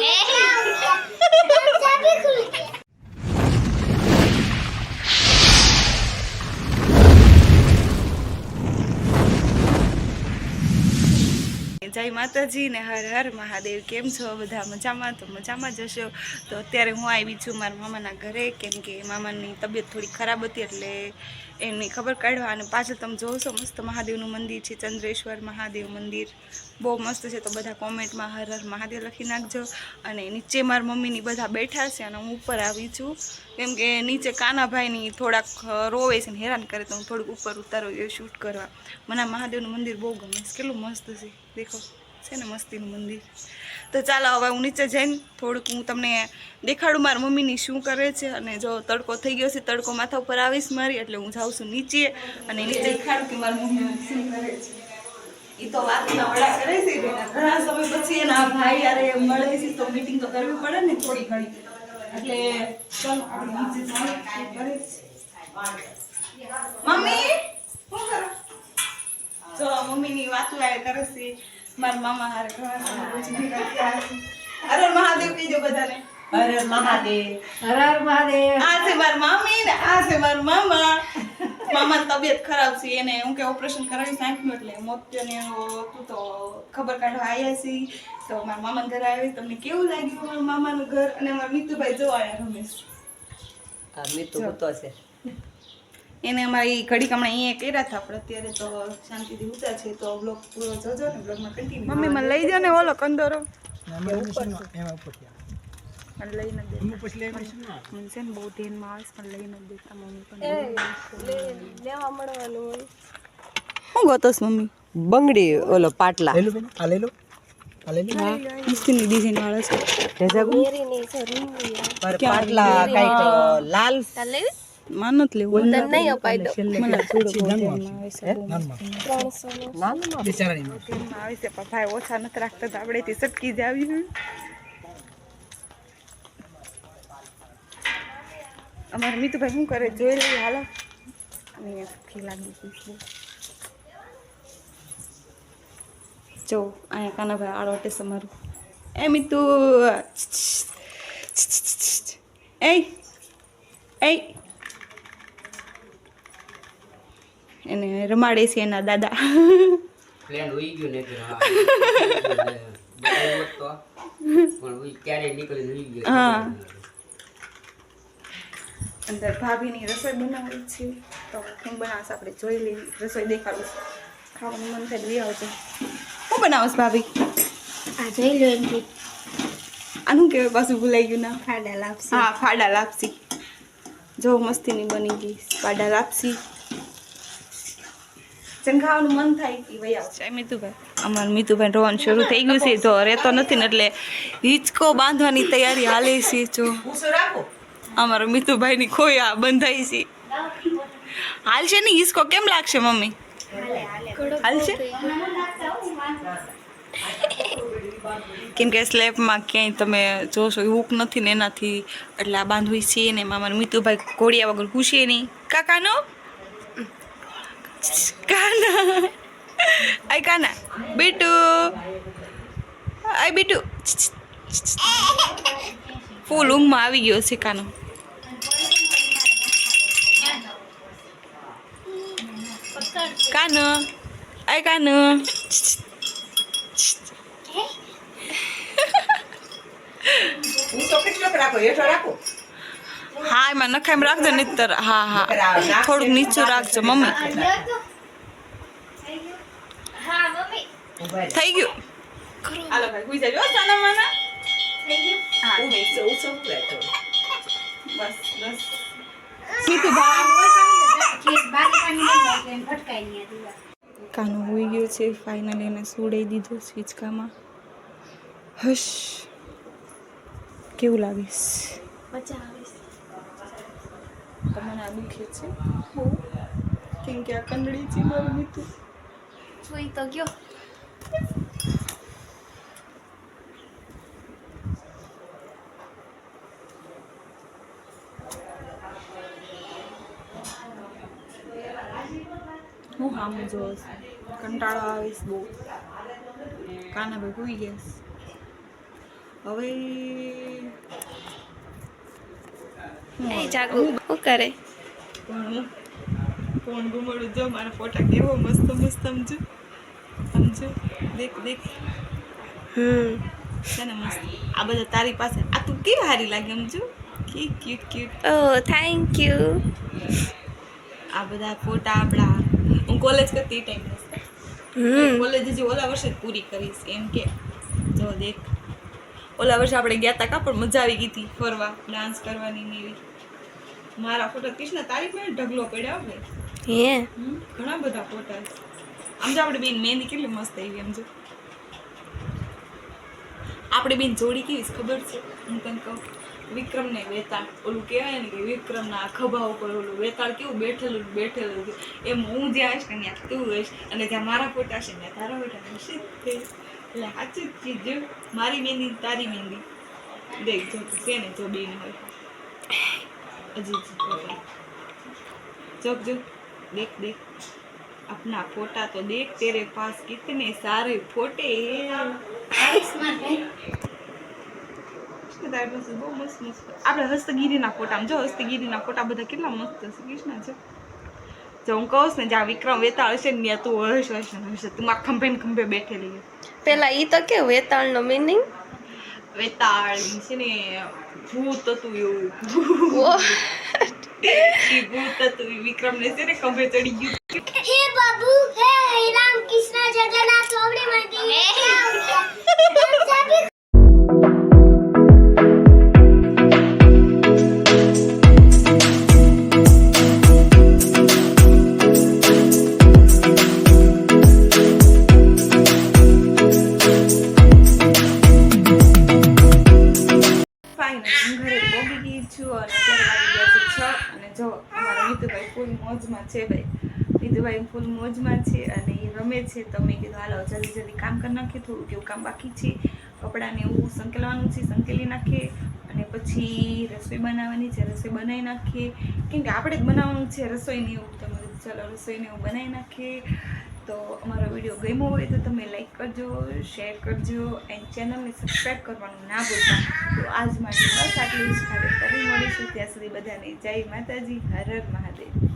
แล้วจะไปคุย જય માતાજી ને હર હર મહાદેવ. કેમ છો બધા? મજામાં? તો મજામાં જ હશો? તો અત્યારે હું આવી છું મારા મામાના ઘરે. કેમ કે મામાની તબિયત થોડી ખરાબ હતી એટલે એમની ખબર કાઢવા અને પાછળ તમે જોશો, મસ્ત મહાદેવનું મંદિર છે, ચંદ્રેશ્વર મહાદેવ મંદિર. બહુ મસ્ત છે, તો બધા કોમેન્ટમાં હર હર મહાદેવ લખી નાખજો. અને નીચે મારા મમ્મીની બધા બેઠા છે અને હું ઉપર આવી છું. કેમ કે નીચે કાનાભાઈની થોડાક રોવે છે ને હેરાન કરે તો હું થોડુંક ઉપર ઉતારો એ શૂટ કરવા. મને મહાદેવનું મંદિર બહુ ગમે છે. કેટલું મસ્ત છે. દેખો, છે ને મસ્તીનું મંદિર. તો ચાલો હવે હું નીચે જઈને થોડુંક હું તમને દેખાડું મારા મમ્મીની શું કરે છે અને જો તડકો થઈ ગયો છે, તડકો માથા ઉપર આવીશ મારી, એટલે હું જાઉં છું નીચે અને નીચે દેખાડું કે મારી મમ્મી શું કરે છે. એ તો વાતના વડા કરે છે ઘણા સમય પછી એના ભાઈ યારે મળે છે, તો મીટિંગ તો કરવી પડે ને થોડી ઘણી. એટલે ચાલો આપણે નીચે જઈએ. કરે મમ્મી? શું કરો? જો મમ્મીની વાતો આ કરે છે. મારા મામા હારે અરે મહાદેવ કીજો બધાને. હર મહાદેવ. હર હર મહાદેવ. આ છે મારા મામી ને આ છે મારા મામા. મામાની તબિયત ખરાબ છે એને હું કે ઓપરેશન કરાવી નાખ્યું એટલે મોતિયાને ને હતું તો ખબર કાઢવા આવ્યા છીએ તો મારા મામાના ઘરે આવી તમને કેવું લાગ્યું મારા મામાનું ઘર? અને મારા મિતુભાઈ જોવા આવ્યા રમેશ. આ મીતુ હતો છે. એને અમારી ઘડીક હમણાં અહીંયા કર્યા હતા પણ અત્યારે તો શાંતિથી ઉતા છે. તો બ્લોગ પૂરો જોજો ને બ્લોગમાં કન્ટિન્યુ મમ્મી મને લઈ જાઓ ને ઓલો કંદોરો. મને લઈને દે મને છે ને બહુ ધ્યાનમાં આવે પણ લઈ જ દેતા મમ્મી પણ. લેવા મળવાનું હોય. શું ગોતોસ મમ્મી? બંગડી ઓલો પાટલા. પર પાટલા કંઈક લાલ તાર લેવી. નથી તને નહીં અપાઈ દો મને આવે છે પણ ઓછા નથી રાખતા તો તે સટકી જ આવી અમારે મિતુભાઈ શું કરે જોઈ લઈએ હાલો. અને ભૂખી લાગી ગઈ જો અહીંયા કાનાભાઈ આડો ટેસ અમારું. એ મિતુ એ એ. એને રમાડે છે એના દાદા. પ્લેન ઉઈ ગયું ને બતાવ્યું હોત તો. પણ ક્યારે નીકળીને ગયો. હા. અંદર ભાભીની રસોઈ બનાવી છે. તો હું બનાવશ આપણે જોઈ લઈએ રસોઈ દેખાડીશ ખાવાનું મન થાય લઈ આવજો. શું બનાવશ ભાભી? આ જોઈ લો એમ આનું કહેવાય પાછું ભૂલાઈ ગયું ના ફાડા લાપસી. હા ફાડા લાપસી. જો મસ્તીની બની ગઈ ફાડા લાપસી. જેમ ખાવાનું મન થાય કે વૈયા આવશે મીતુભાઈ. અમારું મીતુભાઈ રોવાનું શરૂ થઈ ગયું છે. જો રહેતો નથી ને એટલે હિંચકો બાંધવાની તૈયારી હાલે છે જો. રાખો. અમારો મીતુભાઈની ખોયા બંધાઈ છે. હાલશે ને હિસકો કેમ લાગશે, મમ્મી? હાલશે કેમ કે સ્લેબમાં ક્યાંય તમે જોશો હુક નથી ને એનાથી એટલે આ બાંધવી છે ને એમાં મિતુભાઈ મીતુભાઈ ઘોડિયા વગર ઘૂસીએ નહીં. કાકાનો? કાના? આય કાના. બીટુ. આય બીટુ. ફૂલ ઊંઘમાં આવી ગયો છે કાનો. કાનો આય કાનો હું હા એમાં નખાઈમાં રાખજો નહીતર હા હા. થોડુંક નીચું રાખજો મમ્મી. હા. થઈ ગયું. હાલો ભાઈ હુઈ જાજો સાના માના. હા થઈ ગયું. રાખો. બસ બસ. મીઠું ભાવ. કાનો હોઈ ગયો છે ફાઇનલી એને સુડાઈ દીધો સ્વિચકામાં હશ કેવું લાગીશ? મજા આવીશ તમને આ દુખે છે? કેમ કે આ કંડળી છે મારું મીઠું. જોઈ તો ગયો. હું સામું જોઉં કંટાળો આવીશ બહુ. કાના ભાઈ ભૂઈ ગયા હવે જાગુ. શું કરે? ફોન ગુમાડું જો મારા ફોટા કેવો મસ્ત મસ્ત સમજો. સમજો. દેખ દેખ. હમ. છે ને મસ્ત. આ બધા તારી પાસે. આ તું કેવી સારી લાગે સમજો? કે cute cute O thank you આ બધા ફોટા આપણા હું કોલેજ કરતી ટાઈમ કોલેજ હજી ઓલા વર્ષે જ પૂરી કરીશ એમ કે. જો દેખ. ઓલા વર્ષે આપણે ગયા તા કા પણ મજા આવી ગઈ હતી ફરવા ડાન્સ કરવાની ને એવી. મારા ફોટા કૃષ્ણ તારીખ મેં ઢગલો પડ્યા આપણે હે? ઘણા બધા ફોટા. આમ જો આપણે બેન મહેંદી કેટલી મસ્ત આવી એમ જો. આપણે બેન જોડી કેવી ખબર છે? હું તને કહું. વિક્રમ ને વેતાળ ઓલું કહેવાય ને કે વિક્રમના ખભા ઉપર ઓલું વેતાળ કેવું બેઠેલું ને બેઠેલું છે એમ હું જ્યાં હશ ને ત્યાં તું હશ અને જ્યાં મારા ફોટા છે ને તારા ફોટા હશે જ તે. એટલે સાચું જ કીધું મારી મહેંદી ને તારી મહેંદી દેખ જો તું છે ને જો બેન હોય હજી હજી ફોટા चुप चुप देख देख अपना फोटा तो देख तेरे पास कितने सारे फोटे हैं બધા એટલે બહુ મસ્ત મસ્ત આપણે હસ્તગીરીના ફોટા આમ જો હસ્તગીરીના ફોટા બધા કેટલા મસ્ત હશે કૃષ્ણ છે. જો હું કહું ને જ્યાં વિક્રમ વેતાળ હશે ને ત્યાં તું હશ હશે હશે તું મારા ખંભે ખંભે બેઠેલી પેલા ઈ તો કે વેતાળનો મિનિંગ વેતાળ છે ને ભૂત હતું એવું. એ ભૂત હતું વિક્રમ ને છે ને ખંભે ચડી ગયું. હે બાબુ હે રામ કૃષ્ણ જગન્નાથ ઓબડી માં હું ગઈ છું અને અત્યારે વાગી ગયા અને જો, અમારા મિતુભાઈ ફૂલ મોજમાં છે ભાઈ. મિતુભાઈ ફૂલ મોજમાં છે અને એ રમે છે. તો મેં કીધું, હાલો, જલ્દી જલ્દી કામ કરી નાખીએ, થોડું કેવું કામ બાકી છે. કપડાને એવું સંકેલવાનું છે, સંકેલી નાખીએ. અને પછી રસોઈ બનાવવાની છે, રસોઈ બનાવી નાખીએ. કેમ કે આપણે જ બનાવવાનું છે રસોઈને એવું. તો ચાલો રસોઈને એવું બનાવી નાખીએ. તો અમારો વીડિયો ગમ્યો હોય તો તમે લાઈક કરજો શેર કરજો એન્ડ ચેનલને સબસ્ક્રાઈબ કરવાનું ના ભૂલતા. તો આજ માટે બસ આટલું જ. ખાલી ફરી મળીશું ત્યાં સુધી બધાને જય માતાજી, હર હર મહાદેવ.